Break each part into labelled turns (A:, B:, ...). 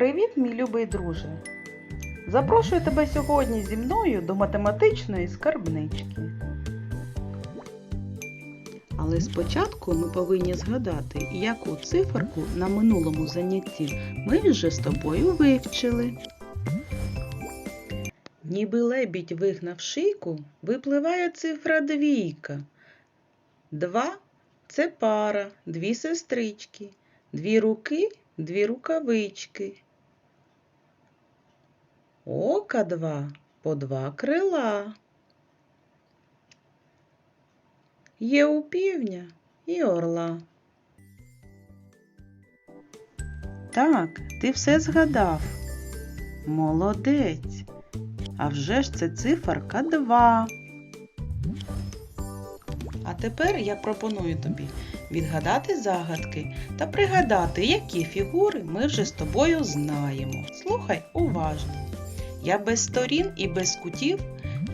A: Привіт, мій любий друже! Запрошую тебе сьогодні зі мною до математичної скарбнички. Але спочатку ми повинні згадати, яку циферку на минулому занятті ми вже з тобою вивчили. Ніби лебідь вигнав шийку, випливає цифра двійка. Два це пара, дві сестрички, дві руки, дві рукавички. Ока два по два крила. Є у півня і орла. Так, ти все згадав. Молодець. А вже ж це циферка 2. А тепер я пропоную тобі відгадати загадки та пригадати, які фігури ми вже з тобою знаємо. Слухай уважно. Я без сторін і без кутів,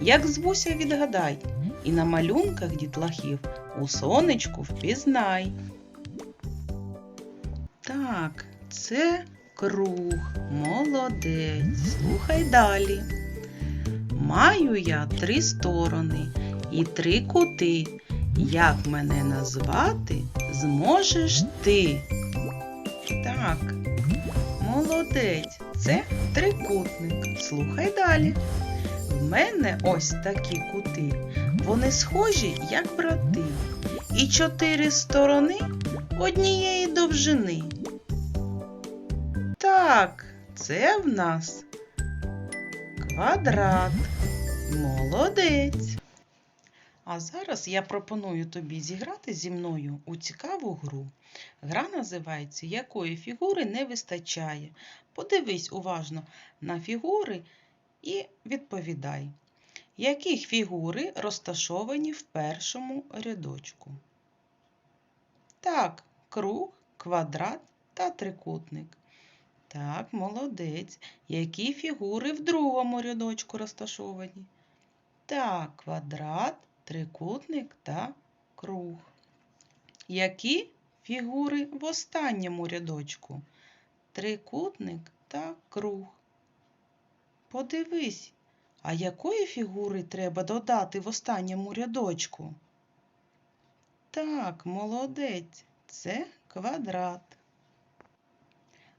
A: як звуся відгадай, і на малюнках дітлахів у сонечку впізнай. Так, це круг, молодець. Слухай далі. Маю я три сторони і три кути. Як мене назвати зможеш ти? Так, молодець, це трикутник. Слухай далі. В мене ось такі кути. Вони схожі, як брати. І чотири сторони однієї довжини. Так, це в нас квадрат. Молодець. А зараз я пропоную тобі зіграти зі мною у цікаву гру. Гра називається Якої фігури не вистачає. Подивись уважно на фігури і відповідай, яких фігури розташовані в першому рядочку. Так, круг, квадрат та трикутник. Так, молодець. Які фігури в другому рядочку розташовані? Так, квадрат, трикутник та круг. Які фігури в останньому рядочку? Трикутник та круг. Подивись, а якої фігури треба додати в останньому рядочку? Так, молодець, це квадрат.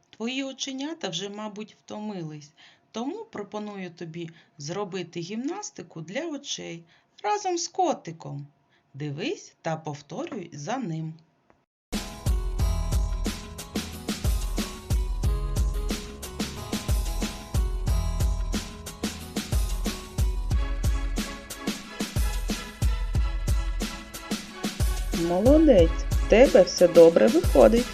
A: Твої оченята вже, мабуть, втомились, тому пропоную тобі зробити гімнастику для очей разом з котиком. Дивись та повторюй за ним. Молодець, в тебе все добре виходить.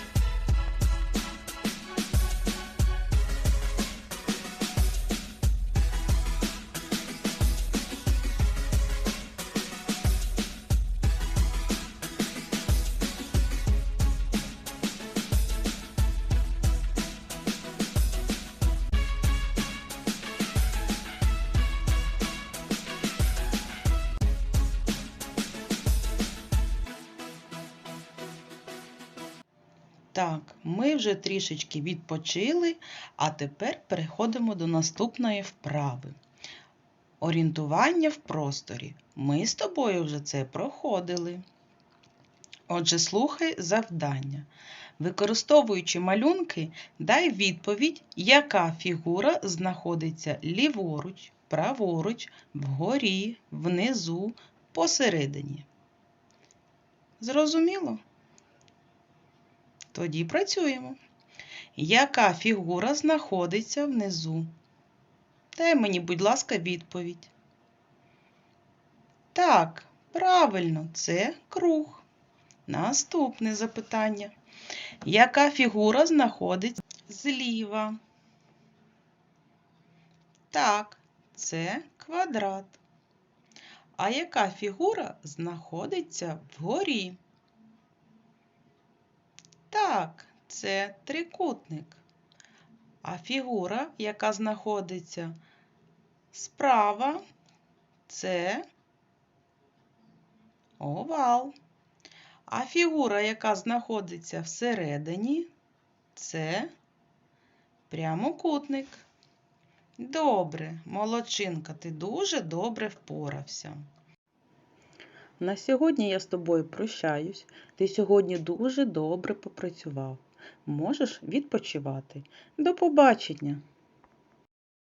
A: Так, ми вже трішечки відпочили, а тепер переходимо до наступної вправи. Орієнтування в просторі. Ми з тобою вже це проходили. Отже, слухай завдання. Використовуючи малюнки, дай відповідь, яка фігура знаходиться ліворуч, праворуч, вгорі, внизу, посередині. Зрозуміло? Тоді працюємо. Яка фігура знаходиться внизу? Дай мені, будь ласка, відповідь. Так, правильно, це круг. Наступне запитання. Яка фігура знаходиться зліва? Так, це квадрат. А яка фігура знаходиться вгорі? Так, це трикутник. А фігура, яка знаходиться справа, це овал. А фігура, яка знаходиться всередині, це Прямокутник. Добре, молодчинка, ти дуже добре впорався. На сьогодні я з тобою прощаюсь. Ти сьогодні дуже добре попрацював. Можеш відпочивати. До побачення!